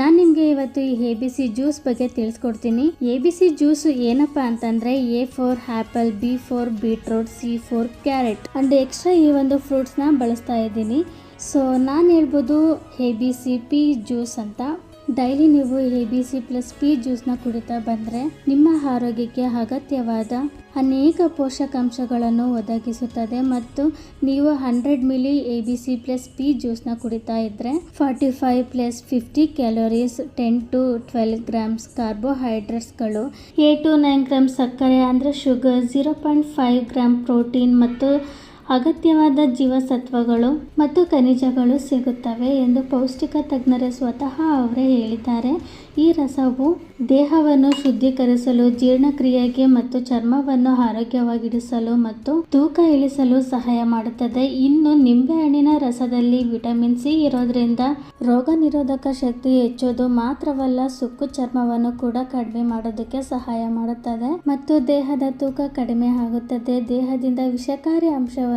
ನಾನು ನಿಮಗೆ ಇವತ್ತು ಈ ಎ ಬಿ ಸಿ ಜ್ಯೂಸ್ ಬಗ್ಗೆ ತಿಳಿಸ್ಕೊಡ್ತೀನಿ. ಎ ಬಿ ಸಿ ಜ್ಯೂಸ್ ಏನಪ್ಪ ಅಂತಂದ್ರೆ A for apple B for beetroot C for carrot and extra ಈ ಒಂದು ಫ್ರೂಟ್ಸ್ನ ಬಳಸ್ತಾ ಇದ್ದೀನಿ. ಸೊ ನಾನು ಹೇಳ್ಬೋದು A B C P juice ಅಂತ. ಡೈಲಿ ನೀವು A B C plus P ಜ್ಯೂಸ್ನ ಕುಡಿತಾ ಬಂದರೆ ನಿಮ್ಮ ಆರೋಗ್ಯಕ್ಕೆ ಅಗತ್ಯವಾದ ಅನೇಕ ಪೋಷಕಾಂಶಗಳನ್ನು ಒದಗಿಸುತ್ತದೆ ಮತ್ತು ನೀವು hundred milli A B C plus P ಜ್ಯೂಸ್ನ ಕುಡಿತಾ ಇದ್ದರೆ forty five plus fifty calories ten to twelve grams ಕಾರ್ಬೋಹೈಡ್ರೇಟ್ಸ್ಗಳು eight to nine gram ಸಕ್ಕರೆ ಅಂದರೆ sugar zero point five gram protein ಮತ್ತು ಅಗತ್ಯವಾದ ಜೀವಸತ್ವಗಳು ಮತ್ತು ಖನಿಜಗಳು ಸಿಗುತ್ತವೆ ಎಂದು ಪೌಷ್ಟಿಕ ತಜ್ಞರೇ ಸ್ವತಃ ಅವರೇ ಹೇಳಿದ್ದಾರೆ. ಈ ರಸವು ದೇಹವನ್ನು ಶುದ್ಧೀಕರಿಸಲು, ಜೀರ್ಣಕ್ರಿಯೆಗೆ ಮತ್ತು ಚರ್ಮವನ್ನು ಆರೋಗ್ಯವಾಗಿಡಿಸಲು ಮತ್ತು ತೂಕ ಇಳಿಸಲು ಸಹಾಯ ಮಾಡುತ್ತದೆ. ಇನ್ನು ನಿಂಬೆಹಣ್ಣಿನ ರಸದಲ್ಲಿ ವಿಟಮಿನ್ ಸಿ ಇರೋದ್ರಿಂದ ರೋಗ ನಿರೋಧಕ ಶಕ್ತಿ ಹೆಚ್ಚೋದು ಮಾತ್ರವಲ್ಲ, ಸುಕ್ಕು ಚರ್ಮವನ್ನು ಕೂಡ ಕಡಿಮೆ ಮಾಡೋದಕ್ಕೆ ಸಹಾಯ ಮಾಡುತ್ತದೆ. ಮತ್ತು ದೇಹದ ತೂಕ ಕಡಿಮೆ ಆಗುತ್ತದೆ. ದೇಹದಿಂದ ವಿಷಕಾರಿ ಅಂಶವನ್ನು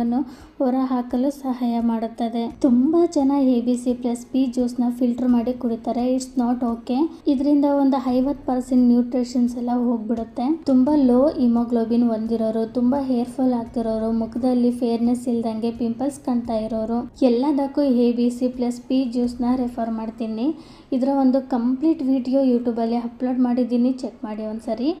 ಹೊರಹಾಕಲು ಸಹಾಯ ಮಾಡುತ್ತದೆ. ತುಂಬಾ ಜನ A B C plus P ಜ್ಯೂಸ್ನ filter ಮಾಡಿ ಕುಡಿತಾರೆ. ಇಟ್ಸ್ ನಾಟ್ ಓಕೆ ಇದರಿಂದ ಒಂದು ಐವತ್ತು ಪರ್ಸೆಂಟ್ ನ್ಯೂಟ್ರಿಷನ್ಸ್ ಎಲ್ಲ ಹೋಗ್ಬಿಡುತ್ತೆ. ತುಂಬಾ ಲೋ ಹಿಮೋಗ್ಲೋಬಿನ್ ಹೊಂದಿರೋರು, ತುಂಬಾ ಹೇರ್ ಫಾಲ್ ಆಗ್ತಿರೋರು, ಮುಖದಲ್ಲಿ ಫೇರ್ನೆಸ್ ಇಲ್ದಂಗೆ ಪಿಂಪಲ್ಸ್ ಕಾಣ್ತಾ ಇರೋರು. ಎಲ್ಲದಕ್ಕೂ A B C plus P ಜ್ಯೂಸ್ನ refer ಮಾಡ್ತೀನಿ. ಇದರ ಒಂದು ಕಂಪ್ಲೀಟ್ ವಿಡಿಯೋ ಯೂಟ್ಯೂಬಲ್ಲಿ ಅಪ್ಲೋಡ್ ಮಾಡಿದ್ದೀನಿ. ಚೆಕ್ ಮಾಡಿ ಒಂದ್ಸರಿ.